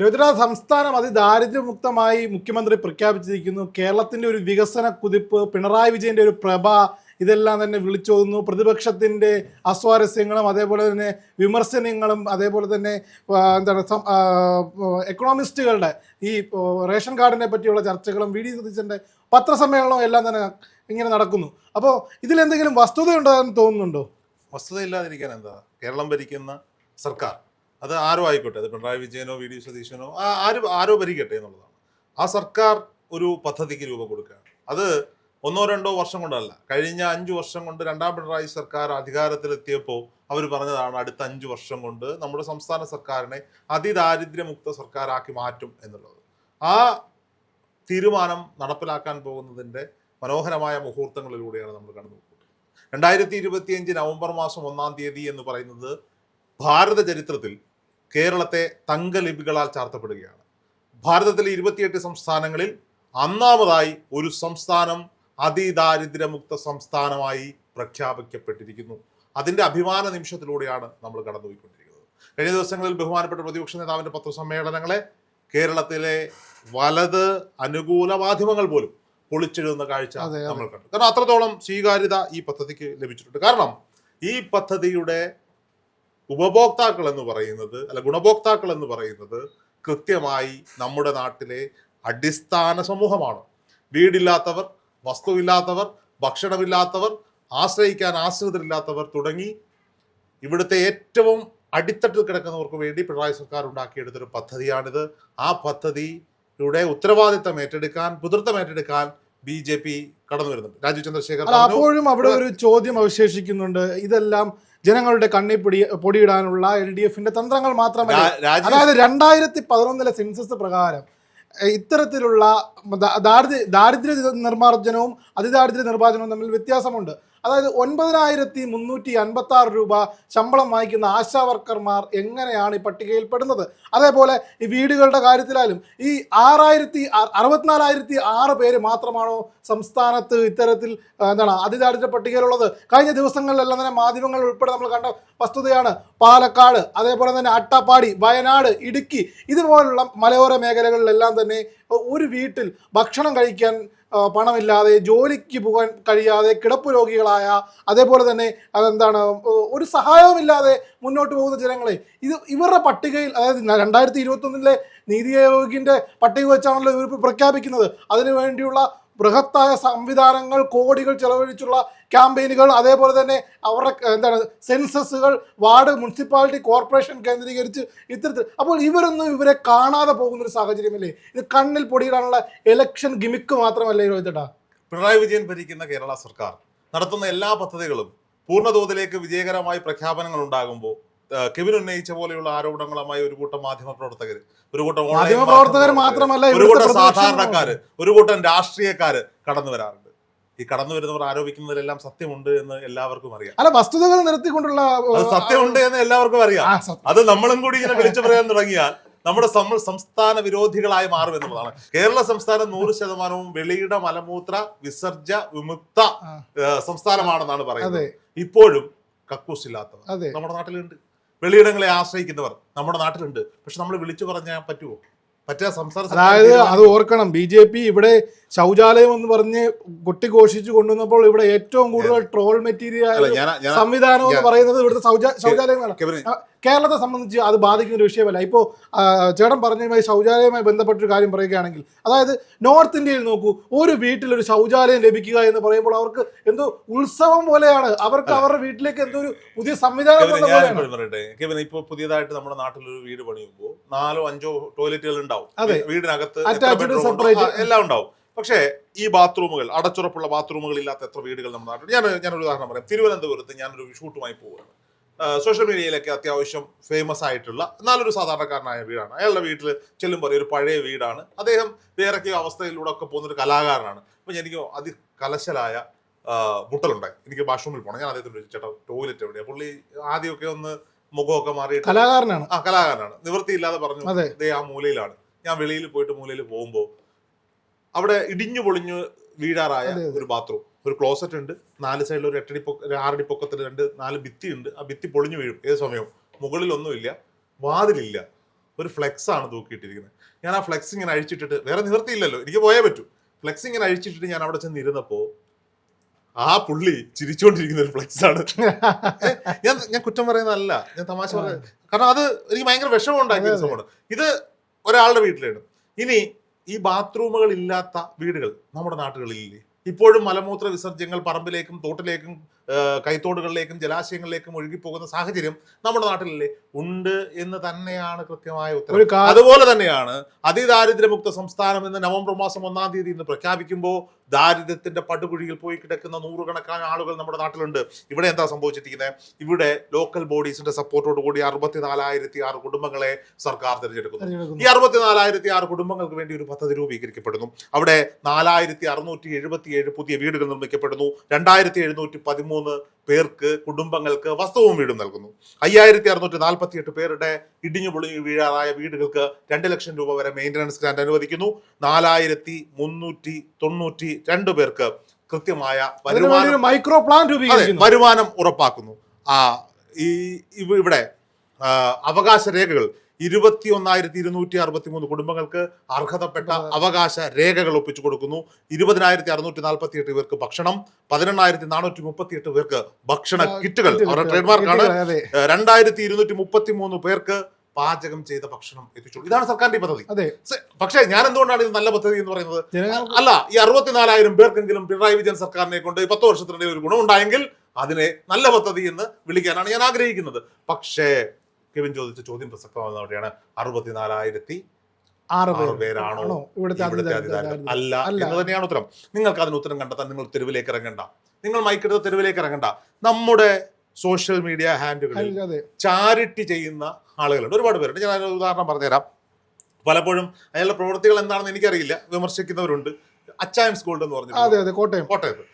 രുദ്ര സംസ്ഥാനം അതിദാരിദ്ര്യമുക്തമായി മുഖ്യമന്ത്രി പ്രഖ്യാപിച്ചിരിക്കുന്നു. കേരളത്തിന്റെ ഒരു വികസന കുതിപ്പ് പിണറായി വിജയന്റെ ഒരു പ്രഭ ഇതെല്ലാം തന്നെ വിളിച്ചോതുന്നു. പ്രതിപക്ഷത്തിന്റെ അസ്വാരസ്യങ്ങളും അതേപോലെ തന്നെ വിമർശനങ്ങളും അതേപോലെ തന്നെ എന്താണ് എക്കണോമിസ്റ്റുകളുടെ ഈ റേഷൻ കാർഡിനെ പറ്റിയുള്ള ചർച്ചകളും വി ഡി സതീശന്റെ പത്രസമ്മേളനവും എല്ലാം തന്നെ ഇങ്ങനെ നടക്കുന്നു. അപ്പോൾ ഇതിലെന്തെങ്കിലും വസ്തുതയുണ്ടോ എന്ന് തോന്നുന്നുണ്ടോ? വസ്തുതയില്ലാതിരിക്കാൻ എന്താ? കേരളം ഭരിക്കുന്ന സർക്കാർ. അത് ആരോ ആയിക്കോട്ടെ അത് പിണറായി വിജയനോ വി ഡി സതീശനോ ആരും ആരോ ഭരിക്കട്ടെ എന്നുള്ളതാണ്. ആ സർക്കാർ ഒരു പദ്ധതിക്ക് രൂപം കൊടുക്കുകയാണ്. അത് ഒന്നോ രണ്ടോ വർഷം കൊണ്ടല്ല കഴിഞ്ഞ അഞ്ചു വർഷം കൊണ്ട് രണ്ടാം പിണറായി സർക്കാർ അധികാരത്തിലെത്തിയപ്പോൾ അവർ പറഞ്ഞതാണ് അടുത്ത അഞ്ചു വർഷം കൊണ്ട് നമ്മുടെ സംസ്ഥാന സർക്കാരിനെ അതിദാരിദ്ര്യമുക്ത സർക്കാരാക്കി മാറ്റും എന്നുള്ളത്. ആ തീരുമാനം നടപ്പിലാക്കാൻ പോകുന്നതിന്റെ മനോഹരമായ മുഹൂർത്തങ്ങളിലൂടെയാണ് നമ്മൾ കടന്നു പോകുന്നത് രണ്ടായിരത്തി ഇരുപത്തിയഞ്ച് നവംബർ മാസം ഒന്നാം തീയതി എന്ന് പറയുന്നത് ഭാരത ചരിത്രത്തിൽ കേരളത്തെ തങ്കലിപികളാൽ ചാർത്തപ്പെടുകയാണ്. ഭാരതത്തിലെ ഇരുപത്തിയെട്ട് സംസ്ഥാനങ്ങളിൽ അന്നാമതായി ഒരു സംസ്ഥാനം അതിദാരിദ്ര്യമുക്ത സംസ്ഥാനമായി പ്രഖ്യാപിക്കപ്പെട്ടിരിക്കുന്നു. അതിന്റെ അഭിമാന നിമിഷത്തിലൂടെയാണ് നമ്മൾ കടന്നുപോയിക്കൊണ്ടിരിക്കുന്നത്. കഴിഞ്ഞ ദിവസങ്ങളിൽ ബഹുമാനപ്പെട്ട പ്രതിപക്ഷ നേതാവിന്റെ പത്രസമ്മേളനങ്ങളെ കേരളത്തിലെ വലത് അനുകൂല മാധ്യമങ്ങൾ പോലും പൊളിച്ചെഴുതുന്ന കാഴ്ച. നമ്മൾ കണ്ടു. കാരണം അത്രത്തോളം സ്വീകാര്യത ഈ പദ്ധതിക്ക് ലഭിച്ചിട്ടുണ്ട്. കാരണം ഈ പദ്ധതിയുടെ ഉപഭോക്താക്കൾ എന്ന് പറയുന്നത് അല്ല ഗുണഭോക്താക്കൾ എന്ന് പറയുന്നത് കൃത്യമായി നമ്മുടെ നാട്ടിലെ അടിസ്ഥാന സമൂഹമാണ്. വീടില്ലാത്തവർ വസ്തുവില്ലാത്തവർ ഭക്ഷണമില്ലാത്തവർ ആശ്രയിക്കാൻ ആശ്രിതരില്ലാത്തവർ തുടങ്ങി ഇവിടുത്തെ ഏറ്റവും അടിത്തട്ടിൽ കിടക്കുന്നവർക്ക് വേണ്ടി പിണറായി സർക്കാർ ഉണ്ടാക്കിയെടുത്തൊരു പദ്ധതിയാണിത്. ആ പദ്ധതിയുടെ ഉത്തരവാദിത്തം ഏറ്റെടുക്കാൻ പുതിർത്തം ഏറ്റെടുക്കാൻ ബി ജെ പി കടന്നു വരുന്നുണ്ട്. രാജീവ് ചന്ദ്രശേഖർ അപ്പോഴും അവിടെ ഒരു ചോദ്യം അവശേഷിക്കുന്നുണ്ട്. ഇതെല്ലാം ജനങ്ങളുടെ കണ്ണി പൊടി പൊടിയിടാനുള്ള എൽ ഡി എഫിന്റെ തന്ത്രങ്ങൾ മാത്രമല്ല. അതായത് രണ്ടായിരത്തി പതിനൊന്നിലെ സെൻസസ് പ്രകാരം ഇത്തരത്തിലുള്ള ദാരിദ്ര്യ ദാരിദ്ര്യ നിർമ്മാർജനവും അതിദാരിദ്ര്യ നിർമ്മാർജനവും തമ്മിൽ വ്യത്യാസമുണ്ട്. അതായത് ഒൻപതിനായിരത്തി മുന്നൂറ്റി അൻപത്തി ആറ് രൂപ ശമ്പളം വാങ്ങിക്കുന്ന ആശാ വർക്കർമാർ എങ്ങനെയാണ് ഈ പട്ടികയിൽ പെടുന്നത് അതേപോലെ ഈ വീടുകളുടെ കാര്യത്തിലായാലും ഈ ആറായിരത്തി അറുപത്തിനാലായിരത്തി ആറ് പേര് മാത്രമാണോ സംസ്ഥാനത്ത് ഇത്തരത്തിൽ എന്താണ് അതിദാരിദ്ര്യ പട്ടികയിലുള്ളത്? കഴിഞ്ഞ ദിവസങ്ങളിലെല്ലാം തന്നെ മാധ്യമങ്ങൾ ഉൾപ്പെടെ നമ്മൾ കണ്ട വസ്തുതയാണ് പാലക്കാട് അതേപോലെ തന്നെ അട്ടപ്പാടി വയനാട് ഇടുക്കി ഇതുപോലുള്ള മലയോര മേഖലകളിലെല്ലാം തന്നെ ഒരു വീട്ടിൽ ഭക്ഷണം കഴിക്കാൻ പണമില്ലാതെ ജോലിക്ക് പോകാൻ കഴിയാതെ കിടപ്പ് രോഗികളായ അതേപോലെ തന്നെ അതെന്താണ് ഒരു സഹായവുമില്ലാതെ മുന്നോട്ട് പോകുന്ന ജനങ്ങളെ ഇത് ഇവരുടെ പട്ടികയിൽ അതായത് രണ്ടായിരത്തി ഇരുപത്തൊന്നിലെ നീതി ആയോഗിന്റെ പട്ടിക വെച്ചാണല്ലോ ഇവർ പ്രഖ്യാപിക്കുന്നത്. അതിനു വേണ്ടിയുള്ള ബൃഹത്തായ സംവിധാനങ്ങൾ കോടികൾ ചെലവഴിച്ചുള്ള ക്യാമ്പയിനുകൾ അതേപോലെ തന്നെ അവരുടെ എന്താണ് സെൻസസുകൾ വാർഡ് മുനിസിപ്പാലിറ്റി കോർപ്പറേഷൻ കേന്ദ്രീകരിച്ച് ഇത്തരത്തിൽ. അപ്പോൾ ഇവരൊന്നും ഇവരെ കാണാതെ പോകുന്ന ഒരു സാഹചര്യമല്ലേ? ഇത് കണ്ണിൽ പൊടിയിടാനുള്ള ഇലക്ഷൻ ഗിമിക്ക് മാത്രമല്ലേ രോഹിതേട്ടാ? പിണറായി വിജയൻ ഭരിക്കുന്ന കേരള സർക്കാർ നടത്തുന്ന എല്ലാ പദ്ധതികളും പൂർണതോതിലേക്ക് വിജയകരമായി പ്രഖ്യാപനങ്ങൾ ഉണ്ടാകുമ്പോൾ കെവിൻ ഉന്നയിച്ച പോലെയുള്ള ആരോപണങ്ങളുമായി ഒരു കൂട്ടം മാധ്യമ പ്രവർത്തകർ ഒരു കൂട്ടം മാധ്യമപ്രവർത്തകർ മാധ്യമ പ്രവർത്തകർ മാത്രമല്ല ഒരു കൂട്ടം സാധാരണക്കാർ സാധാരണക്കാര് ഒരു കൂട്ടം രാഷ്ട്രീയക്കാര് കടന്നു വരാറുണ്ട്. ഈ കടന്നു വരുന്നവർ ആരോപിക്കുന്നതിലെല്ലാം സത്യമുണ്ട് എന്ന് എല്ലാവർക്കും അറിയാം. അല്ല വസ്തുതകൾ നിർത്തിക്കൊണ്ടുള്ള സത്യമുണ്ട് എന്ന് എല്ലാവർക്കും അറിയാം. അത് നമ്മളും കൂടി ഇങ്ങനെ വിളിച്ചു പറയാൻ തുടങ്ങിയാൽ നമ്മുടെ സംസ്ഥാന വിരോധികളായി മാറും എന്നുള്ളതാണ്. കേരള സംസ്ഥാനം നൂറ് ശതമാനവും വെളിയിട മലമൂത്ര വിസർജ വിമുക്ത സംസ്ഥാനമാണെന്നാണ് പറയുന്നത്. ഇപ്പോഴും കക്കൂസ് ഇല്ലാത്തവർ നമ്മുടെ നാട്ടിലുണ്ട്. വെളിയിടങ്ങളെ ആശ്രയിക്കുന്നവർ നമ്മുടെ നാട്ടിലുണ്ട്. പക്ഷെ നമ്മൾ വിളിച്ചു പറഞ്ഞാൽ പറ്റുമോ പറ്റാ സംസ്ഥാന അതായത് അത് ഓർക്കണം. ബി ജെ പി ഇവിടെ ശൗചാലയം എന്ന് പറഞ്ഞ് കൊട്ടിഘോഷിച്ചു കൊണ്ടുവന്നപ്പോൾ ഇവിടെ ഏറ്റവും കൂടുതൽ ട്രോൾ മെറ്റീരിയൽ സംവിധാനം എന്ന് പറയുന്നത് ഇവിടുത്തെ ശൗചാ- ശൗചാലയങ്ങളാണ്. കേരളത്തെ സംബന്ധിച്ച് അത് ബാധിക്കുന്ന ഒരു വിഷയമല്ല. ഇപ്പോൾ ചേട്ടൻ പറഞ്ഞതുമായി ശൗചാലയവുമായി ബന്ധപ്പെട്ടൊരു കാര്യം പറയുകയാണെങ്കിൽ അതായത് നോർത്ത് ഇന്ത്യയിൽ നോക്കൂ ഒരു വീട്ടിൽ ഒരു ശൗചാലയം ലഭിക്കുക എന്ന് പറയുമ്പോൾ അവർക്ക് എന്തോ ഉത്സവം പോലെയാണ്. അവർക്ക് അവരുടെ വീട്ടിലേക്ക് എന്തോ ഒരു പുതിയ സംവിധാനം ഇപ്പോൾ പറയട്ടെ പുതിയതായിട്ട് നമ്മുടെ നാട്ടിൽ ഒരു വീട് പണിയുമ്പോൾ നാലോ അഞ്ചോ ടോയ്ലറ്റുകൾ ഉണ്ടാവും. അതെ. വീടിനകത്ത് എല്ലാം ഉണ്ടാവും. പക്ഷേ ഈ ബാത്റൂമുകൾ അടച്ചുറപ്പുള്ള ബാത്റൂമുകൾ ഇല്ലാത്ത എത്ര വീടുകൾ നമ്മുടെ നാട്ടിൽ ഞാൻ ഞാനൊരു ഉദാഹരണം പറയാം. തിരുവനന്തപുരത്ത് ഞാനൊരു ഷൂട്ടുമായി പോവുകയാണ്. സോഷ്യൽ മീഡിയയിലൊക്കെ അത്യാവശ്യം ഫേമസ് ആയിട്ടുള്ള എന്നാലൊരു സാധാരണക്കാരനായ വീടാണ്. അയാളുടെ വീട്ടിൽ ചെല്ലുമ്പോൾ ഒരു പഴയ വീടാണ്. അദ്ദേഹം വേറൊക്കെയോ അവസ്ഥയിലൂടെ ഒക്കെ പോകുന്നൊരു കലാകാരനാണ്. അപ്പം എനിക്ക് അതി കലശലായ മുട്ടലുണ്ടായി. എനിക്ക് ബാഷ്റൂമിൽ പോകണം ഞാൻ അദ്ദേഹത്തിന് ചോദിച്ചു ചേട്ടാ ടോയ്ലറ്റ് എവിടെയാണ് പുള്ളി ആദ്യമൊക്കെ ഒന്ന് മുഖമൊക്കെ മാറി കലാകാരനാണ്. ആ കലാകാരനാണ്. നിവൃത്തിയില്ലാതെ പറഞ്ഞു അതെ. ആ മൂലയിലാണ്. ഞാൻ വെളിയിൽ പോയിട്ട് മൂലയിൽ പോകുമ്പോൾ അവിടെ ഇടിഞ്ഞു പൊളിഞ്ഞു വീഴാറായ ഒരു ബാത്റൂം ഒരു ക്ലോസറ്റ് ഉണ്ട് നാല് സൈഡിൽ ഒരു എട്ടടി പൊക്ക ഒരു ആറടി പൊക്കത്തിൽ രണ്ട് നാല് ഭിത്തി ഉണ്ട്. ആ ഭിത്തി പൊളിഞ്ഞു വീഴും. ഏത് സമയവും. മുകളിലൊന്നുമില്ല വാതിലില്ല. ഒരു ഫ്ലെക്സ് ആണ് തൂക്കിയിട്ടിരിക്കുന്നത്. ഞാൻ ആ ഫ്ലെക്സ് ഇങ്ങനെ അഴിച്ചിട്ടിട്ട് വേറെ നിവർത്തിയില്ലല്ലോ. എനിക്ക് പോയേ പറ്റൂ. ഫ്ലെക്സ് ഇങ്ങനെ അഴിച്ചിട്ടിട്ട് ഞാൻ അവിടെ ചെന്ന് ഇരുന്നപ്പോ ആ പുള്ളി ചിരിച്ചുകൊണ്ടിരിക്കുന്ന ഒരു ഫ്ലെക്സ് ആണ്. ഞാൻ ഞാൻ കുറ്റം പറയുന്നതല്ല. ഞാൻ തമാശ പറയുന്നത്. കാരണം അത് എനിക്ക് ഭയങ്കര വിഷമം ഉണ്ടാക്കിയ സംഭവമാണ്. ഇത് ഒരാളുടെ വീട്ടിലാണ്. ഇനി ഈ ബാത്റൂമുകൾ ഇല്ലാത്ത വീടുകൾ നമ്മുടെ നാട്ടുകളിലില്ലേ? ഇപ്പോഴും മലമൂത്ര വിസർജ്യങ്ങൾ പറമ്പിലേക്കും തോട്ടിലേക്കും കൈത്തോടുകളിലേക്കും ജലാശയങ്ങളിലേക്കും ഒഴുകിപ്പോകുന്ന സാഹചര്യം നമ്മുടെ നാട്ടിലല്ലേ? ഉണ്ട് എന്ന് തന്നെയാണ് കൃത്യമായ ഉത്തരം. അതുപോലെ തന്നെയാണ് അതിദാരിദ്ര്യമുക്ത സംസ്ഥാനം എന്ന് നവംബർ മാസം ഒന്നാം തീയതി ഇന്ന് പ്രഖ്യാപിക്കുമ്പോൾ ദാരിദ്ര്യത്തിന്റെ പടുകുഴിയിൽ പോയി കിടക്കുന്ന നൂറുകണക്കാണ് ആളുകൾ നമ്മുടെ നാട്ടിലുണ്ട്. ഇവിടെ എന്താ സംഭവിച്ചിരിക്കുന്നത് ഇവിടെ ലോക്കൽ ബോഡീസിന്റെ സപ്പോർട്ടോട് കൂടി അറുപത്തിനാലായിരത്തി ആറ് കുടുംബങ്ങളെ സർക്കാർ തിരഞ്ഞെടുക്കുന്നു. ഈ അറുപത്തിനാലായിരത്തി ആറ് കുടുംബങ്ങൾക്ക് വേണ്ടി ഒരു പദ്ധതി രൂപീകരിക്കപ്പെടുന്നു. അവിടെ നാലായിരത്തി അറുന്നൂറ്റി എഴുപത്തി ഏഴ് പുതിയ വീടുകൾ നിർമ്മിക്കപ്പെടുന്നു. രണ്ടായിരത്തി എഴുന്നൂറ്റി പതിമൂന്ന് പേർക്ക് കുടുംബങ്ങൾക്ക് വസ്തുവും വീടും നൽകുന്നു. അയ്യായിരത്തി അറുന്നൂറ്റി നാൽപ്പത്തി എട്ട് പേരുടെ ഇടിഞ്ഞു പൊളിഞ്ഞു വീഴാറായ വീടുകൾക്ക് രണ്ട് ലക്ഷം രൂപ വരെ മെയിന്റനൻസ് ഗ്രാൻഡ് അനുവദിക്കുന്നു. നാലായിരത്തി മുന്നൂറ്റി തൊണ്ണൂറ്റി രണ്ട് പേർക്ക് കൃത്യമായ വരുമാനം മൈക്രോ പ്ലാൻ വരുമാനം ഉറപ്പാക്കുന്നു. ആ ഈ ഇവിടെ അവകാശ രേഖകൾ ഇരുപത്തി ഒന്നായിരത്തി ഇരുന്നൂറ്റി അറുപത്തി മൂന്ന് കുടുംബങ്ങൾക്ക് അർഹതപ്പെട്ട അവകാശ രേഖകൾ ഒപ്പിച്ചു കൊടുക്കുന്നു. ഇരുപതിനായിരത്തി അറുന്നൂറ്റി നാൽപ്പത്തി എട്ട് പേർക്ക് ഭക്ഷണം പതിനെണ്ണായിരത്തി നാനൂറ്റി മുപ്പത്തി എട്ട് പേർക്ക് ഭക്ഷണ കിറ്റുകൾ അവരുടെ ട്രേഡ് മാർക്കാണ് അതെ. രണ്ടായിരത്തി ഇരുന്നൂറ്റി മുപ്പത്തി മൂന്ന് പേർക്ക് പാചകം ചെയ്ത ഭക്ഷണം എത്തിച്ചു ഇതാണ് സർക്കാരിന്റെ പദ്ധതി. പക്ഷേ ഞാൻ എന്തുകൊണ്ടാണ് ഇത് നല്ല പദ്ധതി എന്ന് പറയുന്നത്? അല്ല ഈ അറുപത്തിനാലായിരം പേർക്കെങ്കിലും പിണറായി വിജയൻ സർക്കാരിനെ കൊണ്ട് പത്ത് വർഷത്തിനിടയിൽ ഒരു ഗുണമുണ്ടായെങ്കിൽ അതിനെ നല്ല പദ്ധതി എന്ന് വിളിക്കാനാണ് ഞാൻ ആഗ്രഹിക്കുന്നത്. പക്ഷേ കെവിൻ ചോദിച്ച ചോദ്യം പ്രസക്തമാകുന്നവിടെയാണ് അറുപത്തിനാലായിരത്തി ആറ് പേരാണോ ഇവിടുത്തെ അല്ല. എന്ന് തന്നെയാണ് ഉത്തരം. നിങ്ങൾക്ക് അതിന് ഉത്തരം കണ്ടെത്താൻ നിങ്ങൾ തെരുവിലേക്ക് ഇറങ്ങണ്ട. നിങ്ങൾ മൈക്കെടുത്ത തെരുവിലേക്ക് ഇറങ്ങണ്ട. നമ്മുടെ സോഷ്യൽ മീഡിയ ഹാൻഡുകളിൽ ചാരിറ്റി ചെയ്യുന്ന ആളുകളുണ്ട്. ഒരുപാട് പേരുണ്ട്. ഞാൻ ഉദാഹരണം പറഞ്ഞുതരാം. പലപ്പോഴും അയാളുടെ പ്രവൃത്തികൾ എന്താണെന്ന് എനിക്കറിയില്ല. വിമർശിക്കുന്നവരുണ്ട്. അച്ചായൻസ് ഗോൾഡ് എന്ന് പറഞ്ഞു അതെ അതെ. കോട്ടയം. കോട്ടയത്ത്.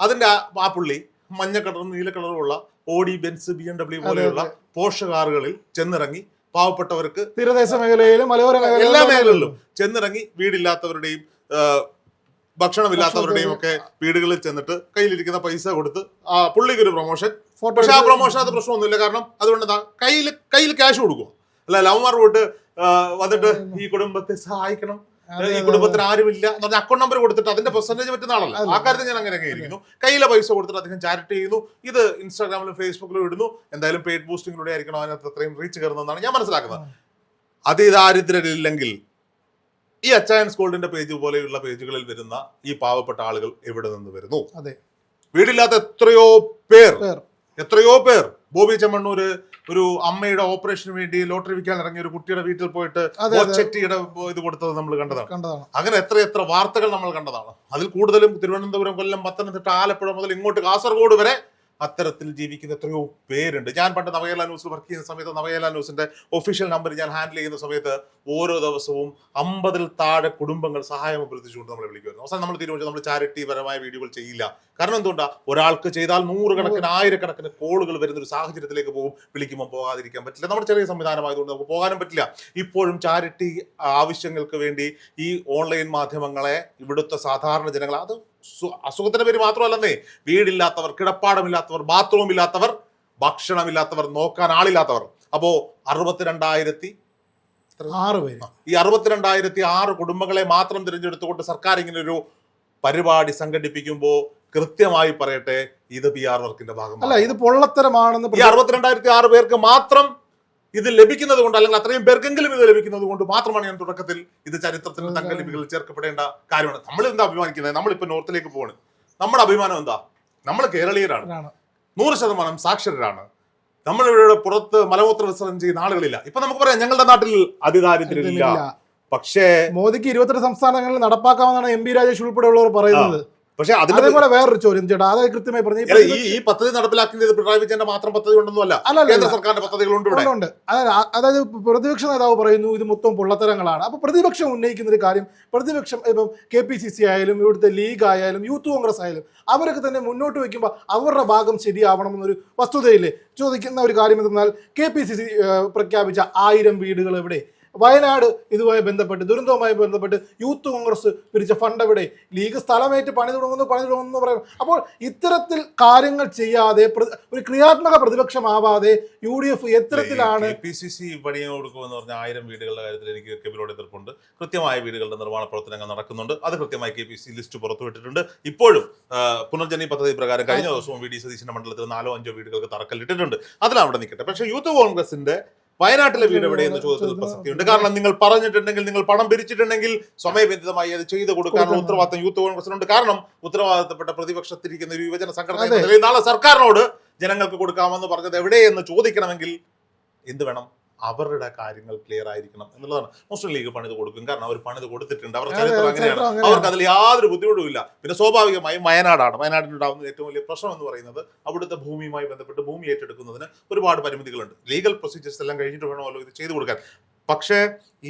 അതിന്റെ ആ- ആ പുള്ളി മഞ്ഞ കളറും നീല കളറും ഉള്ള Audi Benz B M W പോലെയുള്ള പോഷ കാറുകളിൽ ചെന്നിറങ്ങി പാവപ്പെട്ടവർക്ക് തീരദേശ മേഖലയിലും മലയോര എല്ലാ മേഖലയിലും മേഖലകളിലും ചെന്നിറങ്ങി വീടില്ലാത്തവരുടെയും ഭക്ഷണമില്ലാത്തവരുടെയും ഒക്കെ വീടുകളിൽ ചെന്നിട്ട് കയ്യിലിരിക്കുന്ന പൈസ കൊടുത്ത് ആ പുള്ളിക്ക് ഒരു പ്രൊമോഷൻ പക്ഷെ ആ അത് പ്രശ്നമൊന്നുമില്ല. കാരണം അതുകൊണ്ട് കയ്യിൽ കയ്യിൽ ക്യാഷ് കൊടുക്കുക അല്ല ലവ്മാർ പോയിട്ട് വന്നിട്ട് ഈ കുടുംബത്തെ സഹായിക്കണം. ഈ കുടുംബത്തിൽ കുടുംബത്തിന് ആരുമില്ല എന്ന് പറഞ്ഞാൽ അക്കൗണ്ട് നമ്പർ കൊടുത്തിട്ട് അതിന്റെ പെർസെന്റേജ് പറ്റുന്ന ആളല്ല. ആ കാര്യത്തിൽ ഞാൻ അങ്ങനെ ഇരിക്കുന്നു കയ്യിലെ പൈസ കൊടുത്തിട്ട് അദ്ദേഹം ചാരിറ്റി ചെയ്യുന്നു. ഇത് ഇൻസ്റ്റാഗ്രാമിലും ഫേസ്ബുക്കിലും ഇടുന്നു. എന്തായാലും പേഡ് ബൂസ്റ്റിംഗിലൂടെ ആയിരിക്കണം അതിനകത്ത് അത്രയും റീച്ച് കയറുന്നതെന്നാണ് ഞാൻ മനസ്സിലാക്കുന്നത്. അതിദാരിദ്ര്യരില്ലെങ്കിൽ ഈ അച്ചായൻസ് ഗോൾഡിന്റെ പേജ് പോലെയുള്ള പേജുകളിൽ വരുന്ന ഈ പാവപ്പെട്ട ആളുകൾ എവിടെ നിന്ന് വരുന്നു? അതെ. വീടില്ലാത്ത എത്രയോ പേർ. എത്രയോ പേർ. ബോബി ചെമ്മണ്ണൂര് ഒരു അമ്മയുടെ ഓപ്പറേഷന് വേണ്ടി ലോട്ടറി വിൽക്കാൻ ഇറങ്ങിയ ഒരു കുട്ടിയുടെ വീട്ടിൽ പോയിട്ട് ചെട്ടിയുടെ ഇത് കൊടുത്തത് നമ്മൾ കണ്ടതാണ്. കണ്ടതാണ്. അങ്ങനെ എത്ര എത്ര വാർത്തകൾ നമ്മൾ കണ്ടതാണ്. അതിൽ കൂടുതലും തിരുവനന്തപുരം കൊല്ലം പത്തനംതിട്ട ആലപ്പുഴ മുതൽ ഇങ്ങോട്ട് കാസർഗോഡ് വരെ അത്തരത്തിൽ ജീവിക്കുന്ന എത്രയോ പേരുണ്ട്. ഞാൻ പണ്ട് നവകേരള ന്യൂസിൽ വർക്ക് ചെയ്യുന്ന സമയത്ത് നവകേരള ന്യൂസിന്റെ ഒഫീഷ്യൽ നമ്പർ ഞാൻ ഹാൻഡിൽ ചെയ്യുന്ന സമയത്ത് ഓരോ ദിവസവും അമ്പതിൽ താഴെ കുടുംബങ്ങൾ സഹായം അഭ്യർത്ഥിച്ചുകൊണ്ട് നമ്മളെ വിളിക്കുമായിരുന്നു. അവസാനം നമ്മൾ തീരുമാനിച്ചു നമ്മൾ ചാരിറ്റി പരമായ വീഡിയോകൾ ചെയ്യില്ല. കാരണം എന്തുകൊണ്ടാ? ഒരാൾക്ക് ചെയ്താൽ നൂറുകണക്കിന് ആയിരക്കണക്കിന് കോളുകൾ വരുന്ന ഒരു സാഹചര്യത്തിലേക്ക് പോകും. വിളിക്കുമ്പോൾ പോകാതിരിക്കാൻ പറ്റില്ല. നമ്മുടെ ചെറിയ സംവിധാനമായതുകൊണ്ട് നമുക്ക് പോകാനും പറ്റില്ല. ഇപ്പോഴും ചാരിറ്റി ആവശ്യങ്ങൾക്ക് വേണ്ടി ഈ ഓൺലൈൻ മാധ്യമങ്ങളെ ഇവിടുത്തെ സാധാരണ ജനങ്ങൾ അത് അസുഖത്തിന്റെ പേര് മാത്രമല്ലെന്നേ. വീടില്ലാത്തവർ കിടപ്പാടമില്ലാത്തവർ ബാത്റൂം ഇല്ലാത്തവർ ഭക്ഷണമില്ലാത്തവർ നോക്കാൻ ആളില്ലാത്തവർ. അപ്പോ അറുപത്തിരണ്ടായിരത്തി ആറ് പേര്. ഈ അറുപത്തിരണ്ടായിരത്തി ആറ് കുടുംബങ്ങളെ മാത്രം തിരഞ്ഞെടുത്തുകൊണ്ട് സർക്കാർ ഇങ്ങനെ ഒരു പരിപാടി സംഘടിപ്പിക്കുമ്പോൾ കൃത്യമായി പറയട്ടെ ഇത് പി ആർ വർക്കിന്റെ അല്ല ഇത് പൊള്ളത്തരമാണെന്ന് ഈ അറുപത്തിരണ്ടായിരത്തി ആറ് പേർക്ക് മാത്രം ഇത് ലഭിക്കുന്നത് കൊണ്ട് അല്ലെങ്കിൽ അത്രയും പേർക്കെങ്കിലും ഇത് ലഭിക്കുന്നത് കൊണ്ട് മാത്രമാണ് ഞാൻ തുടക്കത്തിൽ ഇത് ചരിത്രത്തിന്റെ തങ്കലിപികളിൽ ചേർക്കപ്പെടേണ്ട കാര്യമാണ്. നമ്മൾ എന്താ അഭിമാനിക്കുന്നത്? നമ്മളിപ്പോ നോർത്തിലേക്ക് പോവാണ്. നമ്മുടെ അഭിമാനം എന്താ? നമ്മൾ കേരളീയരാണ്. നൂറ് ശതമാനം സാക്ഷരരാണ്. നമ്മൾ ഇവിടെ പുറത്ത് മലമൂത്ര വിസർജനം ചെയ്യുന്ന ആളുകളില്ല. ഇപ്പൊ നമുക്ക് പറയാം ഞങ്ങളുടെ നാട്ടിൽ അതിദാരിദ്ര്യമില്ല പക്ഷേ മോദിക്ക് ഇരുപത്തെട്ട് സംസ്ഥാനങ്ങളിൽ നടപ്പാക്കാമെന്നാണ് എം പി രാജേഷ് ഉൾപ്പെടെയുള്ളവർ പറയുന്നത്. പക്ഷെ അതിനെ അതേപോലെ വേറൊരു ചോദ്യം ചേട്ടാ അതായത് കൃത്യമായി പറഞ്ഞു ഈ ഈ പദ്ധതി നടപ്പിലാക്കുന്നത് പിണറായി വിജയന്റെ മാത്രം പദ്ധതി ഉണ്ടെന്നും അല്ല കേന്ദ്ര സർക്കാരിന്റെ പദ്ധതികളുണ്ട് ഉണ്ട് അതായത് പ്രതിപക്ഷ നേതാവ് പറയുന്നു ഇത് മൊത്തം പൊള്ളത്തരങ്ങളാണ്. അപ്പൊ പ്രതിപക്ഷം ഉന്നയിക്കുന്ന ഒരു കാര്യം പ്രതിപക്ഷം ഇപ്പം കെ പി സി സി ആയാലും ഇവിടുത്തെ ലീഗ് ആയാലും യൂത്ത് കോൺഗ്രസ് ആയാലും അവരൊക്കെ തന്നെ മുന്നോട്ട് വയ്ക്കുമ്പോൾ അവരുടെ ഭാഗം ശരിയാവണം എന്നൊരു വസ്തുതയില്ലേ? ചോദിക്കുന്ന ഒരു കാര്യം എന്തെന്നാൽ കെ പി സി സി പ്രഖ്യാപിച്ച ആയിരം വീടുകൾ എവിടെ? വയനാട് ഇതുമായി ബന്ധപ്പെട്ട് ദുരന്തവുമായി ബന്ധപ്പെട്ട് യൂത്ത് കോൺഗ്രസ് പിരിച്ച ഫണ്ട് എവിടെ ലീഗ് സ്ഥലമേറ്റ് പണി തുടങ്ങുന്നു പണി തുടങ്ങുന്നു എന്ന് പറയുന്നു. അപ്പോൾ ഇത്തരത്തിൽ കാര്യങ്ങൾ ചെയ്യാതെ ഒരു ക്രിയാത്മക പ്രതിപക്ഷമാവാതെ യു ഡി എഫ് എത്തരത്തിലാണ് പി സി സി പണിയെ കൊടുക്കുമെന്ന് പറഞ്ഞ ആയിരം വീടുകളുടെ കാര്യത്തിൽ എനിക്ക് കെബിലോട് എതിർപ്പുണ്ട്. കൃത്യമായ വീടുകളുടെ നിർമ്മാണ പ്രവർത്തനങ്ങൾ നടക്കുന്നുണ്ട്. അത് കൃത്യമായി കെ പി സി ലിസ്റ്റ് പുറത്തുവിട്ടിട്ടുണ്ട് ഇപ്പോഴും പുനർജനി പദ്ധതി പ്രകാരം കഴിഞ്ഞ ദിവസവും വി ഡി സതീശന്റെ മണ്ഡലത്തിൽ നാലോ അഞ്ചോ വീടുകൾക്ക് തറക്കല്ലിട്ടിട്ടുണ്ട്. അതിലവിടെ നിൽക്കട്ടെ. പക്ഷേ യൂത്ത് കോൺഗ്രസിന്റെ വയനാട്ടിലെ വീട് എന്ന ചോദ്യത്തിൽ പ്രസക്തിയുണ്ട്. കാരണം നിങ്ങൾ പറഞ്ഞിട്ടുണ്ടെങ്കിൽ നിങ്ങൾ പണം പിരിച്ചിട്ടുണ്ടെങ്കിൽ സമയബന്ധിതമായി അത് ചെയ്തു കൊടുക്കാനുള്ള. ഉത്തരവാദിത്തം യൂത്ത് കോൺഗ്രസിനുണ്ട് കാരണം ഉത്തരവാദിത്തപ്പെട്ട പ്രതിപക്ഷത്തിരിക്കുന്ന ഒരു യുവജന സംഘടന നാളെ സർക്കാരിനോട് ജനങ്ങൾക്ക് കൊടുക്കാമെന്ന് പറഞ്ഞത് എവിടെയെന്ന് ചോദിക്കണമെങ്കിൽ എന്ത് വേണം? അവരുടെ കാര്യങ്ങൾ ക്ലിയർ ആയിരിക്കണം എന്നുള്ളതാണ്. മുസ്ലിം ലീഗ് പണിത് കൊടുക്കും. കാരണം അവർ പണിത് കൊടുത്തിട്ടുണ്ട്. അവരുടെ ചരിത്രം അങ്ങനെയാണ്. അവർക്ക് അതിൽ യാതൊരു ബുദ്ധിമുട്ടുമില്ല പിന്നെ സ്വാഭാവികമായും വയനാടാണ്. വയനാടിനുണ്ടാകുന്ന ഏറ്റവും വലിയ പ്രശ്നം എന്ന് പറയുന്നത് അവിടുത്തെ ഭൂമിയുമായി ബന്ധപ്പെട്ട് ഭൂമി ഏറ്റെടുക്കുന്നതിന് ഒരുപാട് പരിമിതികളുണ്ട്. ലീഗൽ പ്രൊസീജിയേഴ്സ് എല്ലാം കഴിഞ്ഞിട്ട് വേണമല്ലോ ഇത് ചെയ്തു കൊടുക്കാൻ. പക്ഷേ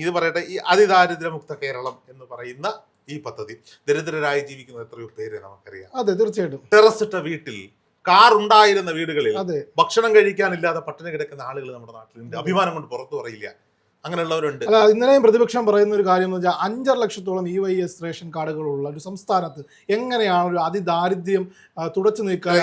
ഇത് പറയട്ടെ ഈ അതിദാരിദ്ര്യമുക്ത കേരളം എന്ന് പറയുന്ന ഈ പദ്ധതി ദരിദ്രരായി ജീവിക്കുന്ന എത്രയോ പേര് നമുക്കറിയാം. അതെ തീർച്ചയായിട്ടും. ടെറസിട്ട വീട്ടിൽ കാർ ഉണ്ടായിരുന്ന വീടുകളിൽ ഭക്ഷണം കഴിക്കാനില്ലാതെ പട്ടിണി കിടക്കുന്ന ആളുകൾ നമ്മുടെ നാട്ടിലുണ്ട്. അഭിമാനം കൊണ്ട് പുറത്തു പറയില്ല. അങ്ങനെയുള്ളവരുണ്ട്. അല്ല ഇന്നലെയും പ്രതിപക്ഷം പറയുന്ന ഒരു കാര്യം എന്ന് വെച്ചാൽ അഞ്ചര ലക്ഷത്തോളം ഇ വൈ എസ് റേഷൻ കാർഡുകളുള്ള ഒരു സംസ്ഥാനത്ത് എങ്ങനെയാണ് ഒരു അതിദാരിദ്ര്യം തുടച്ചു നീക്കാൻ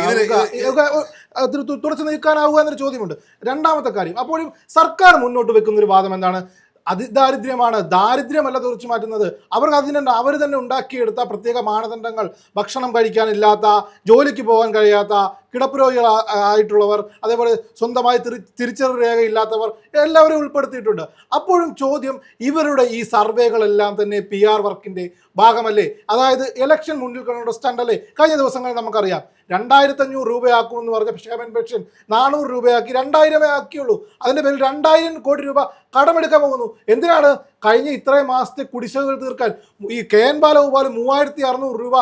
തുടച്ചു നീക്കാനാവുക എന്നൊരു ചോദ്യമുണ്ട്. രണ്ടാമത്തെ കാര്യം അപ്പോഴും സർക്കാർ മുന്നോട്ട് വെക്കുന്ന ഒരു വാദം എന്താണ്? അതിദാരിദ്ര്യമാണ് ദാരിദ്ര്യമല്ല തീർച്ചു മാറ്റുന്നത്. അവർക്ക് അതിന് അവർ തന്നെ ഉണ്ടാക്കിയെടുത്ത പ്രത്യേക മാനദണ്ഡങ്ങൾ. ഭക്ഷണം കഴിക്കാനില്ലാത്ത ജോലിക്ക് പോകാൻ കഴിയാത്ത കിടപ്പ് രോഗികൾ ആയിട്ടുള്ളവർ അതേപോലെ സ്വന്തമായി തിരി തിരിച്ചറിവ് രേഖയില്ലാത്തവർ എല്ലാവരെയും ഉൾപ്പെടുത്തിയിട്ടുണ്ട്. അപ്പോഴും ചോദ്യം ഇവരുടെ ഈ സർവേകളെല്ലാം തന്നെ പി ആർ വർക്കിന്റെ ഭാഗമല്ലേ? അതായത് ഇലക്ഷൻ മുന്നിൽ കണ്ടുള്ള സ്റ്റണ്ടല്ലേ കഴിഞ്ഞ ദിവസങ്ങളിൽ നമുക്കറിയാം. രണ്ടായിരത്തി അഞ്ഞൂറ് രൂപയാക്കുമെന്ന് പറഞ്ഞ ക്ഷേമൻ പെൻഷൻ നാനൂറ് രൂപയാക്കി രണ്ടായിരമേ ആക്കിയുള്ളൂ. അതിന്റെ പേരിൽ രണ്ടായിരം കോടി രൂപ കടമെടുക്കാൻ പോകുന്നു. എന്തിനാണ് കഴിഞ്ഞ ഇത്രയും മാസത്തെ കുടിശ്ശികകൾ തീർക്കാൻ? ഈ കെ എൻ ബാലഗോപാൽ മൂവായിരത്തി അറുന്നൂറ് രൂപ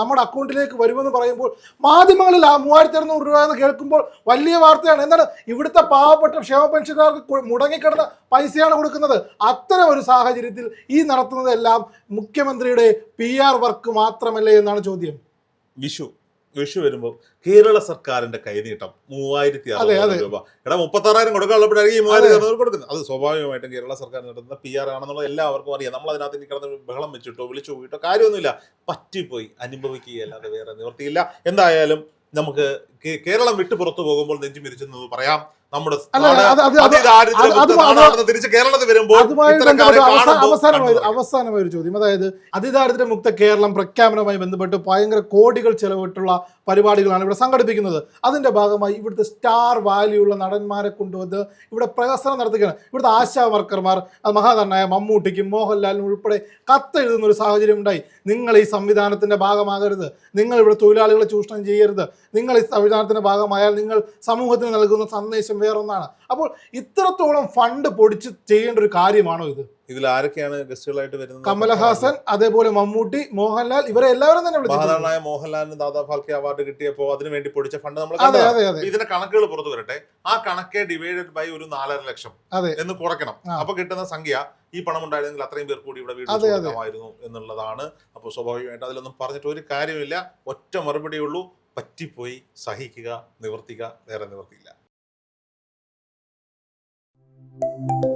നമ്മുടെ അക്കൗണ്ടിലേക്ക് വരുമെന്ന് പറയുമ്പോൾ മാധ്യമങ്ങളിൽ ആ മൂവായിരത്തി അറുന്നൂറ് രൂപ എന്ന് കേൾക്കുമ്പോൾ വലിയ വാർത്തയാണ്. എന്താണ്? ഇവിടുത്തെ പാവപ്പെട്ട ക്ഷേമ പെൻഷൻകാർക്ക് മുടങ്ങിക്കിടന്ന പൈസയാണ് കൊടുക്കുന്നത്. അത്തരം ഒരു സാഹചര്യത്തിൽ ഈ നടത്തുന്നതെല്ലാം മുഖ്യമന്ത്രിയുടെ പി ആർ വർക്ക് മാത്രമല്ലേ എന്നാണ് ചോദ്യം. വിഷു. വിഷു വരുമ്പോൾ കേരള സർക്കാരിന്റെ കൈനീട്ടം മൂവായിരത്തി അറുന്നൂറ് രൂപ. എടാ മുപ്പത്താറായിരം കൊടുക്കാനുള്ളപ്പോഴായിരിക്കും ഈ മൂവായിരത്തി അറുന്നൂറ് കൊടുക്കുന്നത്. അത് സ്വാഭാവികമായിട്ടും കേരള സർക്കാർ നടത്തുന്ന പി ആർ ആണെന്നുള്ളത് എല്ലാവർക്കും അറിയാം. നമ്മൾ അതിനകത്ത് കിടന്ന് ബഹളം വെച്ചിട്ടോ വിളിച്ചു പോയിട്ടോ കാര്യമൊന്നുമില്ല. പറ്റിപ്പോയി അനുഭവിക്കുകയല്ലാതെ വേറെ നിവൃത്തിയില്ല. എന്തായാലും നമുക്ക് കേരളം വിട്ടു പുറത്തു പോകുമ്പോൾ നെഞ്ചു മിരിച്ചെന്ന് പറയാം. നമ്മുടെ തിരിച്ച് കേരളത്തിൽ വരുമ്പോൾ അവസാനമായ അവസാനമായ ഒരു ചോദ്യം. അതായത് അതിദാരിദ്ര്യമുക്ത കേരളം പ്രഖ്യാപനവുമായി ബന്ധപ്പെട്ട് ഭയങ്കര കോടികൾ ചെലവിട്ടുള്ള പരിപാടികളാണ് ഇവിടെ സംഘടിപ്പിക്കുന്നത്. അതിന്റെ ഭാഗമായി ഇവിടുത്തെ സ്റ്റാർ വാല്യുള്ള നടന്മാരെ കൊണ്ടുവന്ന് ഇവിടെ പ്രകസനം നടത്തുകയാണ്. ഇവിടുത്തെ ആശാ വർക്കർമാർ മഹാനടനായ മമ്മൂട്ടിക്കും മോഹൻലാലിനും ഉൾപ്പെടെ കത്തെഴുതുന്ന ഒരു സാഹചര്യം ഉണ്ടായി. നിങ്ങൾ ഈ സംവിധാനത്തിന്റെ ഭാഗമാകരുത്. നിങ്ങൾ ഇവിടെ തൊഴിലാളികളെ ചൂഷണം ചെയ്യരുത്. നിങ്ങൾ ഈ സംവിധാനത്തിന്റെ ഭാഗമായാൽ നിങ്ങൾ സമൂഹത്തിന് നൽകുന്ന സന്ദേശം വേറൊന്നാണ്. അപ്പോൾ ഇത്രത്തോളം ഫണ്ട് പൊടിച്ച് ചെയ്യേണ്ട ഒരു കാര്യമാണോ ഇത്? ഇതിൽ ആരൊക്കെയാണ് ഗസ്റ്റുകളായിട്ട് വരുന്നത്? കമലഹാസൻ അതേപോലെ മമ്മൂട്ടി മോഹൻലാൽ ഇവരെ എല്ലാവരും തന്നെ സാധാരണ മഹാനായ മോഹൻലാലിന് ദാദാ ഫാൽക്കെ അവാർഡ് കിട്ടിയപ്പോ അതിനു വേണ്ടി പൊടിച്ച ഫണ്ട് നമ്മൾ അപ്പൊ ഇതിന്റെ കണക്കുകൾ പുറത്തു വരട്ടെ. ആ കണക്കെ ഡിവൈഡഡ് ബൈ ഒരു നാലര ലക്ഷം അതെ. എന്ന് കുറയ്ക്കണം. അപ്പൊ കിട്ടുന്ന സംഖ്യ ഈ പണം ഉണ്ടായിരുന്നെങ്കിൽ അത്രയും പേർ കൂടി ഇവിടെ വീട് അതെ, അതെ. കൊടുക്കാമായിരുന്നു എന്നുള്ളതാണ്. അപ്പോൾ സ്വാഭാവികമായിട്ട് അതിലൊന്നും പറഞ്ഞിട്ട് ഒരു കാര്യമില്ല ഒറ്റ മറുപടിയുള്ളൂ പറ്റിപ്പോയി സഹിക്കുക നിവർത്തിക്കുക വേറെ നിവർത്തിയില്ല. Thank you.